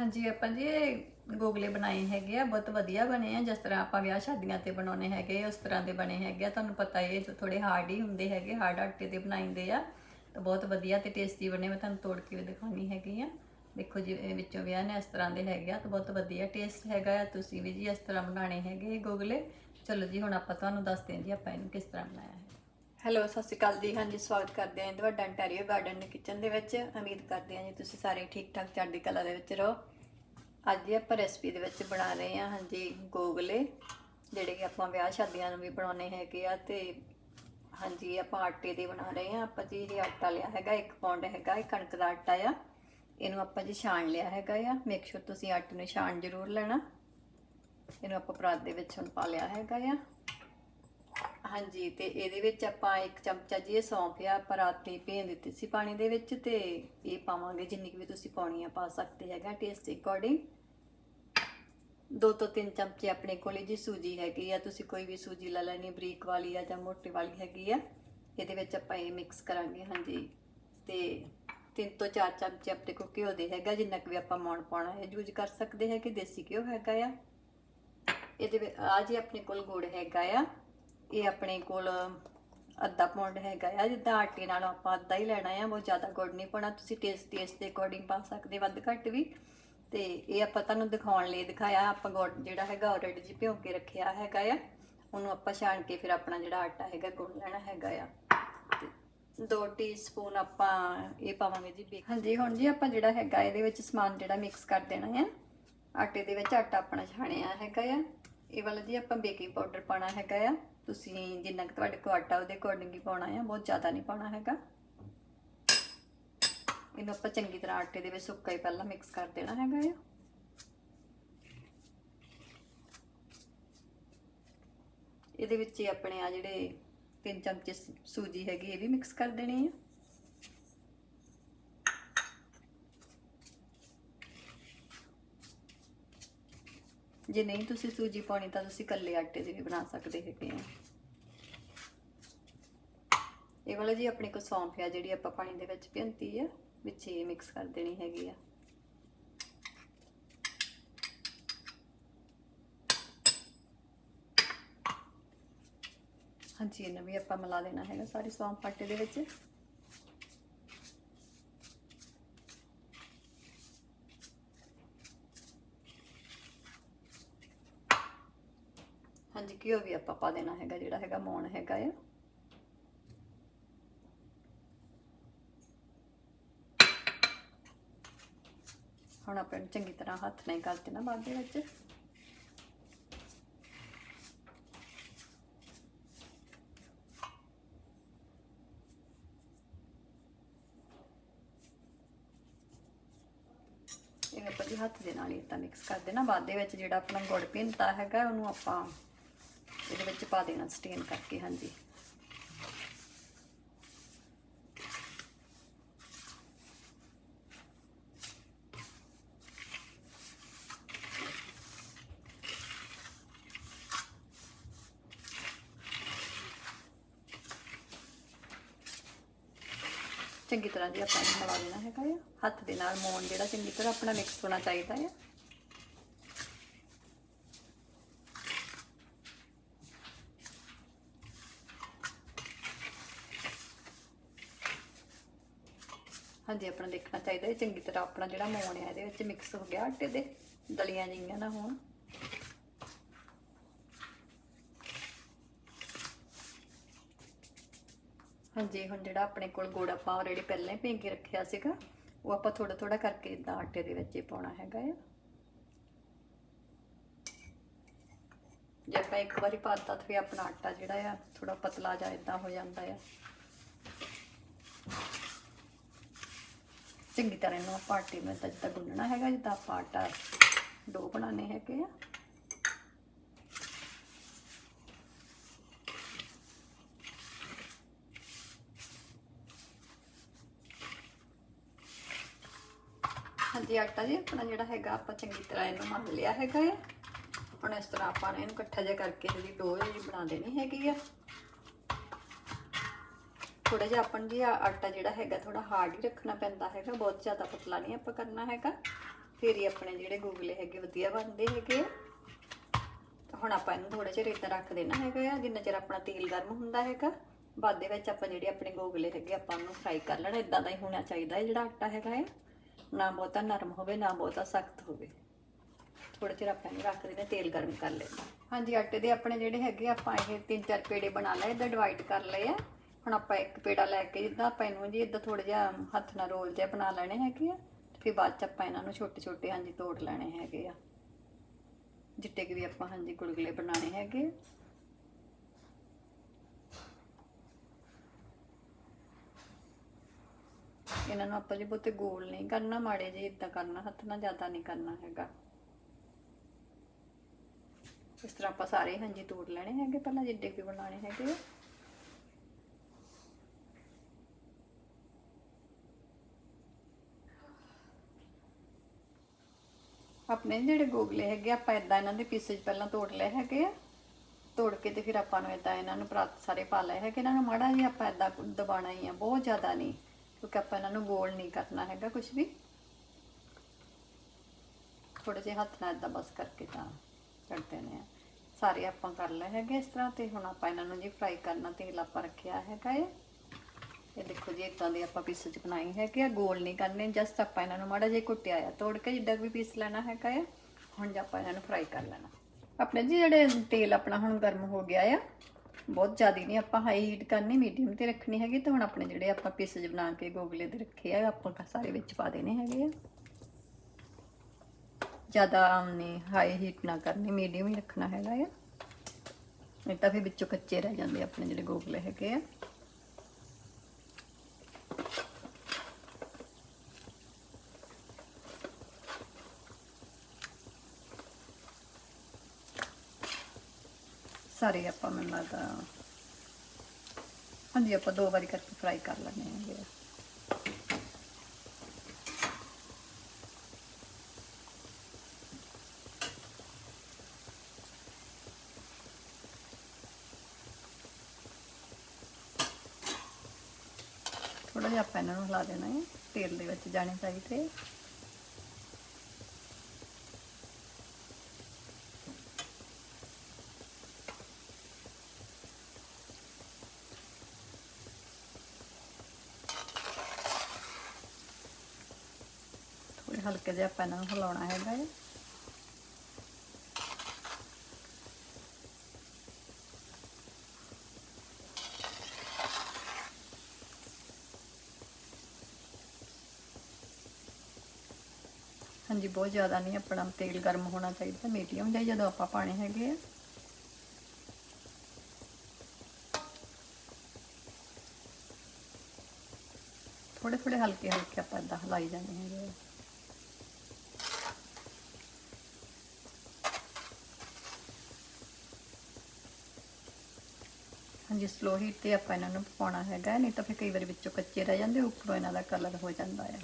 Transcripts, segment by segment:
ਹਾਂਜੀ, ਆਪਾਂ ਜੀ ਇਹ ਗੋਗਲੇ ਬਣਾਏ ਹੈਗੇ ਆ, ਬਹੁਤ ਵਧੀਆ ਬਣੇ ਆ, ਜਿਸ ਤਰ੍ਹਾਂ ਆਪਾਂ ਵਿਆਹ ਸ਼ਾਦੀਆਂ ਤੇ ਬਣਾਉਣੇ ਹੈਗੇ, ਉਸ ਤਰ੍ਹਾਂ ਦੇ ਬਣੇ ਹੈਗੇ ਆ। ਤੁਹਾਨੂੰ ਪਤਾ ਹੀ ਹੈ ਥੋੜੇ ਹਾਰਡ ਹੀ ਹੁੰਦੇ ਹੈਗੇ ਹਾਰਡ ਆਟੇ ਦੇ ਬਣਾਈਂਦੇ ਆ। ਤਾਂ ਬਹੁਤ ਵਧੀਆ ਤੇ ਟੇਸਟੀ ਬਣੇ, ਮੈਂ ਤੁਹਾਨੂੰ ਤੋੜ ਕੇ ਵੀ ਦਿਖਾਉਣੀ ਹੈਗੀ ਆ। ਦੇਖੋ ਜੀ, ਇਹ ਵਿੱਚੋਂ ਵਿਆਹ ਨੇ ਇਸ ਤਰ੍ਹਾਂ ਦੇ ਹੈਗੇ ਆ, ਤਾਂ ਬਹੁਤ ਵਧੀਆ ਟੇਸਟ ਹੈਗਾ ਆ। ਤੁਸੀਂ ਵੀ ਜੀ ਇਸ ਤਰ੍ਹਾਂ ਬਣਾਣੇ ਹੈਗੇ ਇਹ ਗੋਗਲੇ। ਚਲੋ ਜੀ, ਹੁਣ ਆਪਾਂ ਤੁਹਾਨੂੰ ਦੱਸਦੇ ਹਾਂ ਜੀ ਆਪਾਂ ਇਹਨੂੰ ਕਿਸ ਤਰ੍ਹਾਂ ਬਣਾਇਆ ਹੈ। ਹੈਲੋ ਸਤਿ ਸ਼੍ਰੀ ਅਕਾਲ ਜੀ। ਹਾਂਜੀ, ਸਵਾਗਤ ਕਰਦੇ ਹਾਂ ਤੁਹਾਡਾ ਅੰਟਾਰੀਓ ਗਾਰਡਨ ਕਿਚਨ ਦੇ ਵਿੱਚ। ਉਮੀਦ ਕਰਦੇ ਹਾਂ ਜੀ ਤੁਸੀਂ ਸਾਰੇ ਠੀਕ ਠਾਕ ਚੜ੍ਹਦੀ ਕਲਾ ਦੇ ਵਿੱਚ ਰਹੋ। ਅੱਜ ਜੀ ਆਪਾਂ ਰੈਸਪੀ ਦੇ ਵਿੱਚ ਬਣਾ ਰਹੇ ਹਾਂ, ਹਾਂਜੀ, ਗੋਗਲੇ, ਜਿਹੜੇ ਕਿ ਆਪਾਂ ਵਿਆਹ ਸ਼ਾਦੀਆਂ ਨੂੰ ਵੀ ਬਣਾਉਣੇ ਹੈਗੇ ਆ ਤੇ ਹਾਂਜੀ, ਆਪਾਂ ਆਟੇ ਦੇ ਬਣਾ ਰਹੇ ਹਾਂ। ਆਪਾਂ ਜੀ ਇਹ ਆਟਾ ਲਿਆ ਹੈਗਾ 1 ਪੌਂਡ ਹੈਗਾ, ਇਹ ਕਣਕ ਦਾ ਆਟਾ ਆ। ਇਹਨੂੰ ਆਪਾਂ ਜੀ ਛਾਣ ਲਿਆ ਹੈਗਾ ਆ। ਮੇਕ ਸ਼ੋਰ ਤੁਸੀਂ ਆਟੇ ਨੂੰ ਛਾਣ ਜ਼ਰੂਰ ਲੈਣਾ। ਇਹਨੂੰ ਆਪਾਂ ਪਰਾਤ ਦੇ ਵਿੱਚ ਹੁਣ ਪਾ ਲਿਆ ਹੈਗਾ ਆ। ਹਾਂਜੀ, ਤੇ ਇਹਦੇ ਵਿੱਚ ਆਪਾਂ ਇੱਕ ਚਮਚਾ ਜੀ ਇਹ ਸੌਂਫ ਆ ਆਪਾਂ ਰਾਤੀ ਭੇਜ ਦਿੱਤੀ ਸੀ ਪਾਣੀ ਦੇ ਵਿੱਚ ਤੇ ਇਹ ਪਾਵਾਂਗੇ ਜਿੰਨੀ ਕੁ ਵੀ ਤੁਸੀਂ ਪਾਉਣੀ ਆ, ਪਾ ਸਕਦੇ ਹੈਗਾ ਟੇਸਟ ਅਕੋਰਡਿੰਗ ਦੋ ਤੋਂ ਤਿੰਨ ਚਮਚੇ ਆਪਣੇ ਕੋਲੇ ਜੀ ਸੂਜੀ ਹੈਗੀ ਆ, ਤੁਸੀਂ ਕੋਈ ਵੀ ਸੂਜੀ ਲੈ ਲੈਣੀ, ਬਰੀਕ ਵਾਲੀ ਆ ਜਾਂ ਮੋਟੀ ਵਾਲੀ ਹੈਗੀ ਆ, ਇਹਦੇ ਵਿੱਚ ਆਪਾਂ ਇਹ ਮਿਕਸ ਕਰਾਂਗੇ, ਹਾਂਜੀ। ਤੇ ਤਿੰਨ ਤੋਂ ਚਾਰ ਚਮਚੇ ਆਪਣੇ ਕੋਲ ਘਿਓ ਦੇ ਹੈਗਾ, ਜਿੰਨਾ ਕੁ ਵੀ ਆਪਾਂ ਮੌਣ ਪਾਉਣਾ ਹੈ, ਯੂਜ਼ ਕਰ ਸਕਦੇ ਹੈ ਕਿ ਦੇਸੀ ਘਿਓ ਹੈਗਾ ਆ। ਇਹਦੇ ਵਿੱਚ ਆ ਜੀ ਆਪਣੇ ਕੋਲ ਗੁੜ ਹੈਗਾ ਆ। ਇਹ ਆਪਣੇ ਕੋਲ ਅੱਧਾ ਪੌਂਡ ਹੈਗਾ ਆ, ਜਿੱਦਾਂ ਆਟੇ ਨਾਲੋਂ ਆਪਾਂ ਅੱਧਾ ਹੀ ਲੈਣਾ ਆ, ਬਹੁਤ ਜ਼ਿਆਦਾ ਗੁੜ ਨਹੀਂ ਪਾਉਣਾ, ਤੁਸੀਂ ਟੇਸਟ ਟੇਸਟ ਦੇ ਅਕੋਰਡਿੰਗ ਪਾ ਸਕਦੇ, ਵੱਧ ਘੱਟ ਵੀ। ਤੇ ਇਹ ਆਪਾਂ ਤੁਹਾਨੂੰ ਦਿਖਾਉਣ ਲਈ ਦਿਖਾਇਆ, ਆਪਾਂ ਗੁੜ ਜਿਹੜਾ ਹੈਗਾ ਆਲਰੇਡੀ ਜੀ ਭਿਓ ਕੇ ਰੱਖਿਆ ਹੈਗਾ ਆ। ਉਹਨੂੰ ਆਪਾਂ ਛਾਣ ਕੇ ਫਿਰ ਆਪਣਾ ਜਿਹੜਾ ਆਟਾ ਹੈਗਾ ਗੁੰਨ ਲੈਣਾ ਹੈਗਾ ਆ। ਦੋ 2 ਟੀਸਪੂਨ ਆਪਾਂ ਇਹ ਪਾਵਾਂਗੇ ਜੀ ਬੇਕ। ਹਾਂਜੀ, ਹੁਣ ਜੀ ਆਪਾਂ ਜਿਹੜਾ ਹੈਗਾ, ਇਹਦੇ ਵਿੱਚ ਸਮਾਨ ਜਿਹੜਾ ਮਿਕਸ ਕਰ ਦੇਣਾ ਹੈ ਆਟੇ ਦੇ ਵਿੱਚ ਆਟਾ ਆਪਣਾ ਛਾਣਿਆ ਹੈਗਾ ਆ। ਇਹ ਵਾਲਾ ਜੀ ਆਪਾਂ ਬੇਕਿੰਗ ਪਾਊਡਰ ਪਾਣਾ ਹੈਗਾ ਆ। ਤੁਸੀਂ ਜਿੰਨਾ ਕੁ ਤੁਹਾਡੇ ਕੋਲ ਆਟਾ ਉਹਦੇ ਅਕੋਰਡਿੰਗ ਹੀ ਪਾਉਣਾ ਆ, ਬਹੁਤ ਜ਼ਿਆਦਾ ਨਹੀਂ ਪਾਉਣਾ ਹੈਗਾ। ਇਹਨੂੰ ਆਪਾਂ ਚੰਗੀ ਤਰ੍ਹਾਂ ਆਟੇ ਦੇ ਵਿੱਚ ਸੁੱਕਾ ਹੀ ਪਹਿਲਾਂ ਮਿਕਸ ਕਰ ਦੇਣਾ ਹੈਗਾ ਆ। ਇਹਦੇ ਵਿੱਚ ਹੀ ਆਪਣੇ ਆ ਜਿਹੜੇ ਤਿੰਨ ਚਮਚੇ ਸੂਜੀ ਹੈਗੀ, ਇਹ ਵੀ ਮਿਕਸ ਕਰ ਦੇਣੀ ਆ। ਜੇ ਨਹੀਂ ਤੁਸੀਂ ਸੂਜੀ ਪਾਉਣੀ ਤਾਂ ਤੁਸੀਂ ਕੱਲੇ ਆਟੇ ਦੇ ਵੀ ਬਣਾ ਸਕਦੇ ਹੈਗੇ ਆ। ਇਹ ਵਾਲਾ ਜੀ ਆਪਣੇ ਕੋ ਸੌਂਫ ਆ, ਜਿਹੜੀ ਆਪਾਂ ਪਾਣੀ ਦੇ ਵਿੱਚ ਭਿੰਤੀ ਆ, ਵਿੱਚ ਇਹ ਮਿਕਸ ਕਰ ਦੇਣੀ ਹੈਗੀ ਆ। ਹਾਂਜੀ, ਇਹਨੂੰ ਵੀ ਆਪਾਂ ਮਿਲਾ ਦੇਣਾ ਹੈਗਾ ਸਾਰੀ ਸੌਂਫ ਆਟੇ ਦੇ ਵਿੱਚ। ਘਿਓ ਵੀ ਆਪਾਂ ਪਾ ਦੇਣਾ ਹੈਗਾ ਜਿਹੜਾ ਹੈਗਾ ਮੌਣ ਹੈਗਾ ਆ। ਹੁਣ ਆਪਾਂ ਇਹਨੂੰ ਚੰਗੀ ਤਰ੍ਹਾਂ ਹੱਥ ਨਾਲ ਹੀ ਕਰ ਦੇਣਾ ਬਾਅਦ ਦੇ ਵਿੱਚ। ਇਹ ਆਪਾਂ ਜੀ ਹੱਥ ਦੇ ਨਾਲ ਹੀ ਤਾਂ ਮਿਕਸ ਕਰ ਦੇਣਾ। ਬਾਅਦ ਦੇ ਵਿੱਚ ਜਿਹੜਾ ਆਪਣਾ ਗੁੜ ਭਿੰਤਾ ਹੈਗਾ, ਉਹਨੂੰ ਆਪਾਂ ਇਹਦੇ ਵਿੱਚ ਪਾ ਦੇਣਾ ਸਟੇਨ ਕਰਕੇ, ਹਾਂਜੀ। ਚੰਗੀ ਤਰ੍ਹਾਂ ਜੀ ਆਪਾਂ ਨੂੰ ਮਿਲਾ ਦੇਣਾ ਹੈਗਾ ਆ। ਹੱਥ ਦੇ ਨਾਲ ਮੋਣ ਜਿਹੜਾ ਚੰਗੀ ਤਰ੍ਹਾਂ ਆਪਣਾ ਮਿਕਸ ਹੋਣਾ ਚਾਹੀਦਾ ਹੈ ਹਾਂਜੀ, ਆਪਣਾ ਦੇਖਣਾ ਚਾਹੀਦਾ ਹੈ ਚੰਗੀ ਤਰ੍ਹਾਂ ਆਪਣਾ ਜਿਹੜਾ ਮੋਣ ਹੈ ਇਹਦੇ ਵਿੱਚ ਮਿਕਸ ਹੋ ਗਿਆ, ਆਟੇ ਦੇ ਦਲੀਆਂ ਜਿਹੀਆਂ ਨਾ ਹੋਣ। ਹਾਂਜੀ, ਹੁਣ ਜਿਹੜਾ ਆਪਣੇ ਕੋਲ ਗੁੜ ਆਪਾਂ ਆਲਰੇਡੀ ਪਹਿਲਾਂ ਹੀ ਭੇਂ ਕੇ ਰੱਖਿਆ ਸੀਗਾ, ਉਹ ਆਪਾਂ ਥੋੜਾ ਥੋੜਾ ਕਰਕੇ ਇਦਾਂ ਆਟੇ ਦੇ ਵਿੱਚ ਹੀ ਪਾਉਣਾ ਹੈਗਾ ਆ। ਜੇ ਆਪਾਂ ਇੱਕ ਵਾਰੀ ਪਾਤਾ ਤਾਂ ਫਿਰ ਆਪਣਾ ਆਟਾ ਜਿਹੜਾ ਆ ਥੋੜਾ ਪਤਲਾ ਜਾ ਇਦਾਂ ਹੋ ਜਾਂਦਾ ਆ। ਚੰਗੀ ਤਰ੍ਹਾਂ ਇਹਨੂੰ ਆਪਾਂ ਆਟੇ ਨੂੰ ਜਿੱਦਾਂ ਗੁੰਨਣਾ ਹੈਗਾ, ਜਿੱਦਾਂ ਆਪਾਂ ਆਟਾ, ਡੋ ਬਣਾਉਣੇ ਹੈਗੇ ਆ। ਹਾਂਜੀ, ਆਟਾ ਜੀ, ਆਪਣਾ ਜਿਹੜਾ ਹੈਗਾ, ਆਪਾਂ ਚੰਗੀ ਤਰ੍ਹਾਂ ਇਹਨੂੰ ਮੰਨ ਲਿਆ ਹੈਗਾ ਹੈ ਹੁਣ ਇਸ ਤਰ੍ਹਾਂ ਆਪਾਂ ਇਹਨੂੰ ਇਕੱਠਾ ਜਿਹਾ ਕਰਕੇ ਜਿਹੜੀ ਡੋ ਜਿਹੜੀ ਬਣਾ ਦੇਣੀ ਹੈਗੀ ਆ। ਥੋੜਾ ਜਿਹਾ ਆਪਾਂ ਨੂੰ ਜੀ ਆਟਾ ਜਿਹੜਾ ਹੈਗਾ ਥੋੜਾ ਹਾਰਡ ਹੀ ਰੱਖਣਾ ਪੈਂਦਾ ਹੈਗਾ, ਬਹੁਤ ਜ਼ਿਆਦਾ ਪਤਲਾ ਨਹੀਂ ਆਪਾਂ ਕਰਨਾ ਹੈਗਾ। ਫਿਰ ਹੀ ਆਪਣੇ ਜਿਹੜੇ ਗੁਗਲੇ ਹੈਗੇ ਵਧੀਆ ਬਣਦੇ ਹੈਗੇ ਆ। ਤਾਂ ਹੁਣ ਆਪਾਂ ਇਹਨੂੰ ਥੋੜਾ ਜਿਹਾ ਇੱਦਾਂ ਰੱਖ ਦੇਣਾ ਹੈਗਾ ਆ, ਜਿੰਨਾ ਚਿਰ ਆਪਣਾ ਤੇਲ ਗਰਮ ਹੁੰਦਾ ਹੈਗਾ। ਬਾਅਦ ਦੇ ਵਿੱਚ ਆਪਾਂ ਜਿਹੜੇ ਆਪਣੇ ਗੋਗਲੇ ਹੈਗੇ ਆਪਾਂ ਉਹਨੂੰ ਫਰਾਈ ਕਰ ਲੈਣਾ ਇਦਾਂ ਦਾ ਹੀ ਹੋਣਾ ਚਾਹੀਦਾ ਹੈ ਜਿਹੜਾ ਆਟਾ ਹੈਗਾ ਹੈ ਨਾ ਬਹੁਤਾ ਨਰਮ ਹੋਵੇ, ਨਾ ਬਹੁਤਾ ਸਖਤ ਹੋਵੇ। ਥੋੜਾ ਚਿਰ ਆਪਾਂ ਇਹਨੂੰ ਰੱਖ ਦੇਣਾ, ਤੇਲ ਗਰਮ ਕਰ ਲੈਣਾ ਹਾਂਜੀ, ਆਟੇ ਦੇ ਆਪਣੇ ਜਿਹੜੇ ਹੈਗੇ ਆਪਾਂ ਇਹ ਤਿੰਨ ਚਾਰ ਪੇੜੇ ਬਣਾ ਲਏ ਇਦਾਂ ਡਿਵਾਈਡ ਕਰ ਲਏ ਆ। ਹੁਣ ਆਪਾਂ ਇੱਕ ਪੇੜਾ ਲੈ ਕੇ ਜਿੱਦਾਂ ਆਪਾਂ ਇਹਨੂੰ ਜੀ ਇਦਾਂ ਥੋੜਾ ਜਿਹਾ ਹੱਥ ਨਾਲ ਰੋਲ ਜਿਹਾ ਬਣਾ ਲੈਣੇ ਹੈਗੇ ਆ ਫਿਰ ਬਾਅਦ ਚ ਆਪਾਂ ਇਹਨਾਂ ਨੂੰ ਛੋਟੇ ਛੋਟੇ ਹਾਂਜੀ ਤੋੜ ਲੈਣੇ ਹੈਗੇ ਆ। ਜਿੱਟੇ ਕਿ ਵੀ ਆਪਾਂ ਹਾਂਜੀ ਗੁਲਗੁਲੇ ਬਣਾਣੇ ਹੈਗੇ ਆ। ਇਹਨਾਂ ਨੂੰ ਆਪਾਂ ਜੀ ਬਹੁਤੇ ਗੋਲ ਨਹੀਂ ਕਰਨਾ, ਮਾੜੇ ਜੀ ਇਦਾਂ ਕਰਨਾ, ਹੱਥ ਨਾਲ ਜ਼ਿਆਦਾ ਨਹੀਂ ਕਰਨਾ ਹੈਗਾ। ਇਸ ਤਰ੍ਹਾਂ ਆਪਾਂ ਸਾਰੇ ਹਾਂਜੀ ਤੋੜ ਲੈਣੇ ਹੈਗੇ, ਪਹਿਲਾਂ ਜਿੱਡੇ ਵੀ ਬਣਾਣੇ ਹੈਗੇ ਆਪਣੇ ਜਿਹੜੇ ਗੋਗਲੇ ਹੈਗੇ, ਆਪਾਂ ਇਦਾਂ ਇਹਨਾਂ ਦੇ ਪੀਸੇਜ ਪਹਿਲਾਂ ਤੋੜ ਲਏ ਹੈਗੇ ਆ। ਤੋੜ ਕੇ ਤੇ ਫਿਰ ਆਪਾਂ ਨੂੰ ਇਦਾਂ ਇਹਨਾਂ ਨੂੰ ਪਰਾਤ ਸਾਰੇ ਪਾ ਲਏ ਹੈਗੇ। ਇਹਨਾਂ ਨੂੰ ਮਾੜਾ ਜਿਹਾ ਆਪਾਂ ਇਦਾਂ ਦਬਾਣਾ ਹੀ ਆ, ਬਹੁਤ ਜ਼ਿਆਦਾ ਨਹੀਂ, ਕਿਉਂਕਿ ਆਪਾਂ ਇਹਨਾਂ ਨੂੰ ਗੋਲ ਨਹੀਂ ਕਰਨਾ ਹੈਗਾ ਕੁਝ ਵੀ। ਥੋੜੇ ਜਿਹੇ ਹੱਥ ਨਾਲ ਇਦਾਂ ਬਸ ਕਰਕੇ ਤਾਂ ਕੱਢ ਦੇਣੇ ਆ। ਸਾਰੇ ਆਪਾਂ ਕਰ ਲਏ ਹੈਗੇ ਇਸ ਤਰ੍ਹਾਂ ਤੇ ਹੁਣ ਆਪਾਂ ਇਹਨਾਂ ਨੂੰ ਜੀ ਫਰਾਈ ਕਰਨਾ ਤੇਲ ਆਪਾਂ ਰੱਖਿਆ ਹੈਗਾ ਇਹ ਇਹ ਦੇਖੋ ਜੀ ਇਦਾਂ ਦੇ ਆਪਾਂ ਪੀਸ ਚ ਬਣਾਏ ਹੈਗੇ ਆ, ਗੋਲ ਨਹੀਂ ਕਰਨੇ ਜਸਟ ਆਪਾਂ ਇਹਨਾਂ ਨੂੰ ਮਾੜਾ ਜਿਹਾ ਕੁੱਟਿਆ ਆ, ਤੋੜ ਕੇ ਜਿੱਦਾਂ ਵੀ ਪੀਸ ਲੈਣਾ ਹੈਗਾ ਆ, ਹੁਣ ਜੇ ਆਪਾਂ ਇਹਨਾਂ ਨੂੰ ਫਰਾਈ ਕਰ ਲੈਣਾ। ਆਪਣੇ ਜੀ ਜਿਹੜੇ ਤੇਲ ਆਪਣਾ ਹੁਣ ਗਰਮ ਹੋ ਗਿਆ ਆ, ਬਹੁਤ ਜ਼ਿਆਦਾ ਨਹੀਂ ਆਪਾਂ ਹਾਈ ਹੀਟ ਕਰਨੀ ਮੀਡੀਅਮ ਤੇ ਰੱਖਣੀ ਹੈਗੀ, ਤੇ ਹੁਣ ਆਪਣੇ ਜਿਹੜੇ ਆਪਾਂ ਪੀਸਜ ਬਣਾ ਕੇ ਗੋਗਲੇ ਦੇ ਰੱਖੇ ਆ, ਆਪਾਂ ਸਾਰੇ ਵਿੱਚ ਪਾ ਦੇਣੇ ਹੈਗੇ ਆ। ਜ਼ਿਆਦਾ ਨਹੀਂ ਹਾਈ ਹੀਟ ਨਾ ਕਰਨੀ ਮੀਡੀਅਮ ਹੀ ਰੱਖਣਾ ਹੈਗਾ ਆ। ਨਹੀਂ ਤਾਂ ਫਿਰ ਵਿੱਚੋਂ ਕੱਚੇ ਰਹਿ ਜਾਂਦੇ ਆਪਣੇ ਜਿਹੜੇ ਗੋਗਲੇ ਹੈਗੇ ਆ। ਸਾਰੇ ਆਪਾਂ ਮੈਨੂੰ ਲੱਗਦਾ ਹਾਂਜੀ, ਆਪਾਂ ਦੋ ਵਾਰੀ ਕਰਕੇ ਫਰਾਈ ਕਰ ਲੈਣੇ ਹੈਗੇ ਥੋੜਾ ਜਿਹਾ ਆਪਾਂ ਇਹਨਾਂ ਨੂੰ ਹਿਲਾ ਦੇਣਾ ਹੈ, ਤੇਲ ਦੇ ਵਿੱਚ ਜਾਣੇ ਚਾਹੀਦੇ ਥੋੜੇ ਹਲਕੇ ਜਿਹਾ ਆਪਾਂ ਇਹਨਾਂ ਨੂੰ ਹਿਲਾਉਣਾ ਹੈਗਾ ਹੈ। ਹਾਂਜੀ, ਬਹੁਤ ਜ਼ਿਆਦਾ ਨਹੀਂ ਆਪਣਾ ਤੇਲ ਗਰਮ ਹੋਣਾ ਚਾਹੀਦਾ, ਮੀਡੀਅਮ ਜਿਹਾ ਜਦੋਂ ਆਪਾਂ ਪਾਣੇ ਹੈਗੇ ਆ। ਥੋੜੇ ਥੋੜੇ ਹਲਕੇ ਹਲਕੇ ਆਪਾਂ ਇਦਾਂ ਹਲਾਈ ਜਾਂਦੇ ਹੈਗੇ ਆ। ਹਾਂਜੀ ਸਲੋ ਹੀਟ ਤੇ ਆਪਾਂ ਇਹਨਾਂ ਨੂੰ ਪਕਾਉਣਾ ਹੈਗਾ, ਨਹੀਂ ਤਾਂ ਫਿਰ ਕਈ ਵਾਰੀ ਵਿੱਚੋਂ ਕੱਚੇ ਰਹਿ ਜਾਂਦੇ, ਉੱਪਰੋਂ ਇਹਨਾਂ ਦਾ ਕਲਰ ਹੋ ਜਾਂਦਾ ਹੈ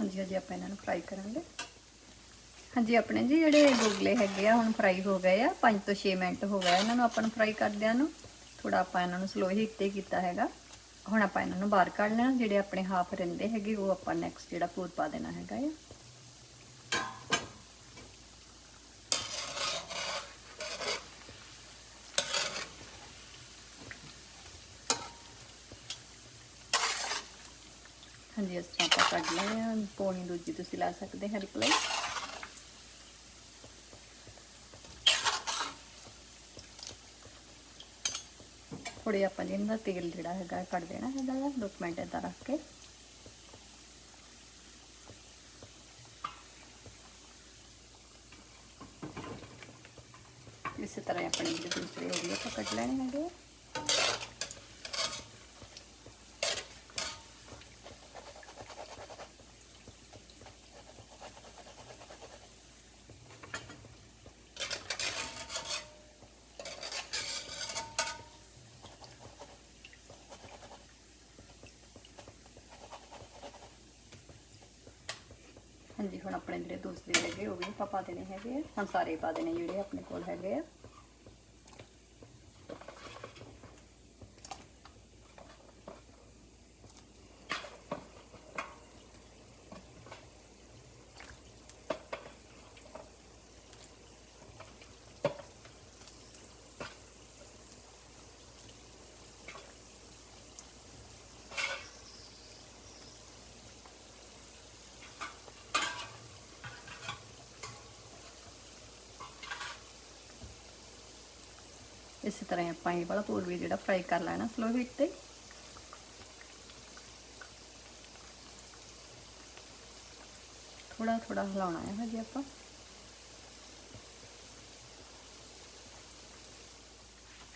ਹਾਂਜੀ ਹਾਂਜੀ, ਆਪਾਂ ਇਹਨਾਂ ਨੂੰ ਫਰਾਈ ਕਰਾਂਗੇ। ਹਾਂਜੀ, ਆਪਣੇ ਜੀ ਜਿਹੜੇ ਗੋਗਲੇ ਹੈਗੇ ਆ, ਹੁਣ ਫਰਾਈ ਹੋ ਗਏ ਆ 5 ਤੋਂ 6 ਮਿੰਟ ਹੋ ਗਏ ਇਹਨਾਂ ਨੂੰ ਆਪਾਂ ਨੂੰ ਫਰਾਈ ਕਰਦਿਆਂ ਨੂੰ। ਥੋੜਾ ਆਪਾਂ ਇਹਨਾਂ ਨੂੰ ਸਲੋ ਹੀਟ ਤੇ ਕੀਤਾ ਹੈਗਾ। ਹੁਣ ਆਪਾਂ ਇਹਨਾਂ ਨੂੰ ਬਾਹਰ ਕੱਢ ਲੈਣਾ, ਜਿਹੜੇ ਆਪਣੇ ਹਾਫ ਰਹਿੰਦੇ ਹੈਗੇ, ਉਹ ਆਪਾਂ ਨੈਕਸਟ ਜਿਹੜਾ ਪੂਰ ਪਾ ਦੇਣਾ ਹੈਗਾ ਆ। ਹਾਂਜੀ, ਇਸ ਤਰ੍ਹਾਂ ਆਪਾਂ ਕੱਢ ਲੈਣੇ ਆ। ਪੌਣੀ ਦੂਜੀ ਤੁਸੀਂ ਲੈ ਸਕਦੇ ਹੈਲਪ ਲਈ। ਥੋੜੇ ਆਪਾਂ ਨੇ ਇਹਨਾਂ ਦਾ ਤੇਲ ਜਿਹੜਾ ਹੈਗਾ ਕੱਢ ਦੇਣਾ ਹੈਗਾ ਆ ਦੋ ਕੁ ਮਿੰਟ ਏਦਾਂ ਰੱਖ ਕੇ। ਇਸੇ ਤਰ੍ਹਾਂ ਆਪਣੇ ਜਿਹੜੇ ਦੂਸਰੇ ਹੋ ਗਏ ਆਪਾਂ ਕੱਢ ਲੈਣੇ ਹੈਗੇ ਹੁਣ ਆਪਣੇ ਜਿਹੜੇ ਦੂਸਰੇ ਹੈਗੇ ਉਹ ਵੀ ਆਪਾਂ ਪਾ ਦੇਣੇ ਹੈਗੇ ਆ। ਹੁਣ ਸਾਰੇ ਪਾ ਦੇਣੇ ਜਿਹੜੇ ਆਪਣੇ ਕੋਲ ਹੈਗੇ ਆ। ਇਸੇ ਤਰ੍ਹਾਂ ਹੀ ਆਪਾਂ ਇਹ ਵਾਲਾ ਪੂਰ ਵੀ ਜਿਹੜਾ ਫਰਾਈ ਕਰ ਲੈਣਾ ਸਲੋ ਹੀਟ ਤੇ ਥੋੜਾ ਥੋੜਾ ਹਿਲਾਉਣਾ ਹੈ ਹਜੇ ਆਪਾਂ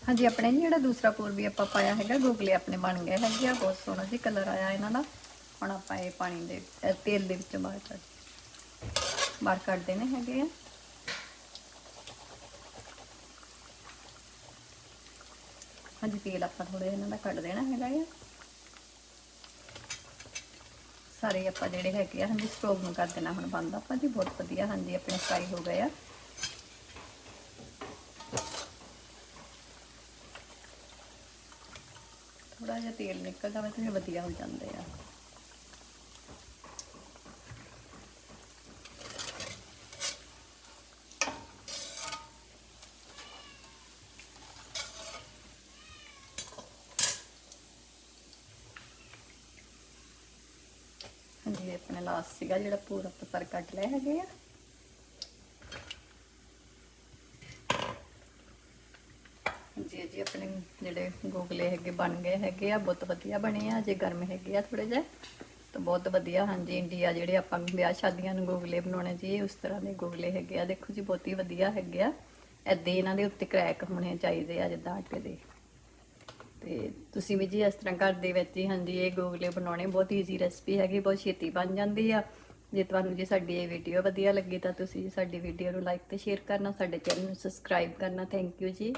ਹਾਂਜੀ ਆਪਣੇ ਜਿਹੜਾ ਦੂਸਰਾ ਪੂਰ ਵੀ ਆਪਾਂ ਪਾਇਆ ਹੈਗਾ ਗੋਗਲੇ ਆਪਣੇ ਬਣ ਗਏ ਹੈਗੇ ਆ ਬਹੁਤ ਸੋਹਣਾ ਜੀ ਕਲਰ ਆਇਆ ਇਹਨਾਂ ਦਾ ਹੁਣ ਆਪਾਂ ਇਹ ਪਾਣੀ ਦੇ ਅਹ ਤੇਲ ਦੇ ਵਿੱਚੋਂ ਬਾਹਰ ਕੱਢ ਬਾਹਰ ਕੱਢ ਦੇਣੇ ਹੈਗੇ ਆ ਹਾਂਜੀ, ਤੇਲ ਆਪਾਂ ਥੋੜਾ ਇਹਨਾਂ ਦਾ ਕੱਢ ਦੇਣਾ ਹੈਗਾ ਆ। ਸਾਰੇ ਆਪਾਂ ਜਿਹੜੇ ਹੈਗੇ ਆ, ਹਾਂਜੀ ਸਟੋਵ ਨੂੰ ਕਰ ਦੇਣਾ ਹੁਣ ਬੰਦ ਆਪਾਂ ਜੀ, ਬਹੁਤ ਵਧੀਆ, ਹਾਂਜੀ, ਆਪਣੇ ਫਰਾਈ ਹੋ ਗਏ ਆ। ਥੋੜਾ ਜਿਹਾ ਤੇਲ ਨਿਕਲਦਾ ਜਾਵੇ ਤਾਂ ਵਧੀਆ ਹੋ ਜਾਂਦੇ ਆ। ਹਾਂਜੀ ਆਪਣੇ ਲਾਸਟ ਸੀਗਾ ਜਿਹੜਾ ਪੂਰਾ ਪਸਰ ਕੱਟ ਲਿਆ ਹੈਗੇ ਆ। ਜੀ ਜੀ ਆਪਣੇ ਜਿਹੜੇ ਗੋਗਲੇ ਹੈਗੇ, ਬਣ ਗਏ ਹੈਗੇ ਆ, ਬਹੁਤ ਵਧੀਆ ਬਣੇ ਆ, ਜੇ ਗਰਮ ਹੈਗੇ ਆ ਥੋੜੇ ਜਿਹੇ, ਤਾਂ ਬਹੁਤ ਵਧੀਆ। ਹਾਂਜੀ, ਇੰਡੀਆ ਜਿਹੜੇ ਆਪਾਂ ਵਿਆਹ ਸ਼ਾਦੀਆਂ ਨੂੰ ਗੋਗਲੇ ਬਣਾਉਣੇ ਜੀ ਉਸ ਤਰ੍ਹਾਂ ਦੇ ਗੋਗਲੇ ਹੈਗੇ ਆ। ਦੇਖੋ ਜੀ, ਬਹੁਤ ਹੀ ਵਧੀਆ ਹੈਗੇ ਆ। ਐਦੇ ਇਹਨਾਂ ਦੇ ਉੱਤੇ ਕ੍ਰੈਕ ਹੋਣੇ ਚਾਹੀਦੇ ਆ, ਜਿੱਦਾਂ ਆਟੇ ਦੇ ਤੇ ਤੁਸੀਂ ਵੀ ਜੀ ਇਸ ਤਰ੍ਹਾਂ ਘਰ ਦੇ ਵਿੱਚ ਹੀ ਹਾਂਜੀ, ਇਹ ਗੋਗਲੇ ਬਣਾਉਣੇ ਬਹੁਤ ਈਜ਼ੀ ਰੈਸਪੀ ਹੈਗੀ, ਬਹੁਤ ਛੇਤੀ ਬਣ ਜਾਂਦੀ ਆ। ਜੇ ਤੁਹਾਨੂੰ ਜੀ ਸਾਡੀ ਇਹ ਵੀਡੀਓ ਵਧੀਆ ਲੱਗੀ ਤਾਂ ਤੁਸੀਂ ਸਾਡੀ ਵੀਡੀਓ ਨੂੰ ਲਾਈਕ ਤੇ ਸ਼ੇਅਰ ਕਰਨਾ, ਸਾਡੇ ਚੈਨਲ ਨੂੰ ਸਬਸਕ੍ਰਾਈਬ ਕਰਨਾ। ਥੈਂਕ ਯੂ ਜੀ।